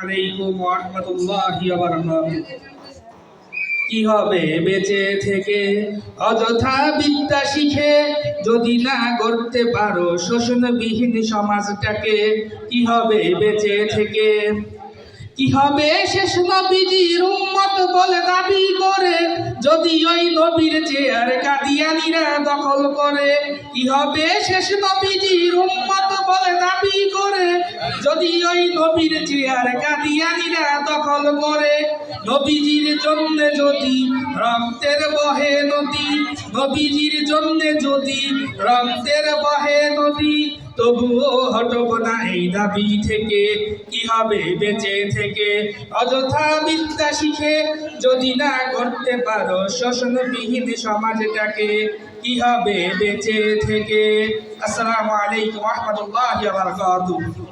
আলাইকুম বারাকাতুহু। কি হবে বেঁচে থেকে? অযথা বিদ্যা শিখে যদি না পারো শোষণবিহীন সমাজটাকে, কি হবে বেঁচে থেকে? কি হবে শেষ উম্মত বলে দাবি করে? যদি ওই নবীর চেয়ার কাদিয়ানিরা দখল করে, কি হবে শেষ নবীজির উম্মত বলে যদি ওই নবীর চেয়ার কাদিয়ানিরা দখল করে নবীজির জন্য যদি রক্তের বহে নদী, নবীজির জন্য যদি রক্তের বহে নদী, তবুও হটব না এই দাবি থেকে। কি হবে বেঁচে থেকে? অযথা বিদ্যা শিখে যদি না করতে পারো শোষণবিহীন সমাজটাকে, কি হবে বেঁচে থেকে? আসসালামু আলাইকুম রহমতুল্লাহ বারকাতুহ।